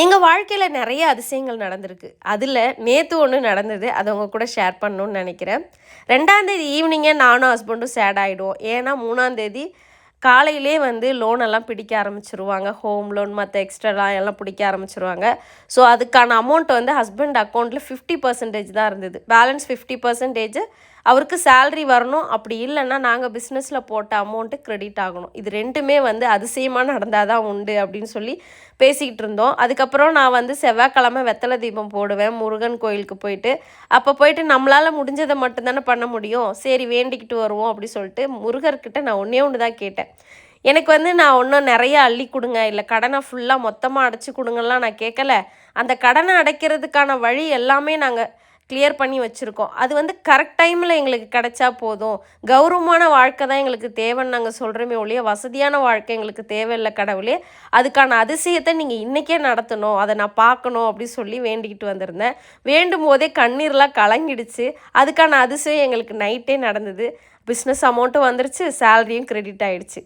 எங்கள் வாழ்க்கையில் நிறைய அதிசயங்கள் நடந்திருக்கு. அதில் நேற்று ஒன்று நடந்தது. அதை உங்க கூட ஷேர் பண்ணணும்னு நினைக்கிறேன். ரெண்டாந்தேதி ஈவினிங்கே நானும் ஹஸ்பண்டும் சேட் ஆகிடுவோம் ஏன்னா மூணாந்தேதி காலையிலே வந்து லோன் எல்லாம் பிடிக்க ஆரம்பிச்சிருவாங்க. ஹோம் லோன் மற்ற எக்ஸ்ட்ராலாம் எல்லாம் பிடிக்க ஆரம்பிச்சிருவாங்க. ஸோ அதுக்கான அமௌண்ட் வந்து ஹஸ்பண்ட் அக்கௌண்ட்டில் ஃபிஃப்டி பர்சன்டேஜ் தான் இருந்தது. பேலன்ஸ் ஃபிஃப்டி பர்சன்டேஜ் அவருக்கு சேல்ரி வரணும். அப்படி இல்லைன்னா நாங்கள் பிஸ்னஸில் போட்ட அமௌண்ட்டு க்ரெடிட் ஆகணும். இது ரெண்டுமே வந்து அதிசயமாக நடந்தால் தான் உண்டு அப்படின்னு சொல்லி பேசிக்கிட்டு இருந்தோம். அதுக்கப்புறம் நான் வந்து செவ்வாய்க்கிழமை வெத்தலை தீபம் போடுவேன். முருகன் கோயிலுக்கு போயிட்டு அப்போ போயிட்டு நம்மளால் முடிஞ்சதை மட்டும்தானே பண்ண முடியும். சரி வேண்டிக்கிட்டு வருவோம் அப்படி சொல்லிட்டு முருகர்கிட்ட நான் ஒன்றே ஒன்று தான் கேட்டேன். எனக்கு வந்து நான் ஒன்றும் நிறைய அள்ளி கொடுங்க இல்லை கடனை ஃபுல்லாக மொத்தமாக அடைச்சி கொடுங்கலாம் நான் கேட்கல. அந்த கடனை அடைக்கிறதுக்கான வழி எல்லாமே நாங்கள் கிளியர் பண்ணி வச்சுருக்கோம். அது வந்து கரெக்ட் டைமில் எங்களுக்கு கிடைச்சா போதும். கௌரவமான வாழ்க்கை தான் எங்களுக்கு தேவைன்னு நாங்கள் சொல்கிறோமே ஒழிய வசதியான வாழ்க்கை எங்களுக்கு தேவையில்லை கடவுளே. அதுக்கான அதிசயத்தை நீங்கள் இன்றைக்கே நடத்தணும். அதை நான் பார்க்கணும் அப்படின்னு சொல்லி வேண்டிக்கிட்டு வந்திருந்தேன். வேண்டும் போதே கண்ணீர்லாம் கலங்கிடுச்சு. அதுக்கான அதிசயம் எங்களுக்கு நைட்டே நடந்தது. பிஸ்னஸ் அமௌண்ட்டும் வந்துருச்சு. சேலரியும் கிரெடிட் ஆகிடுச்சு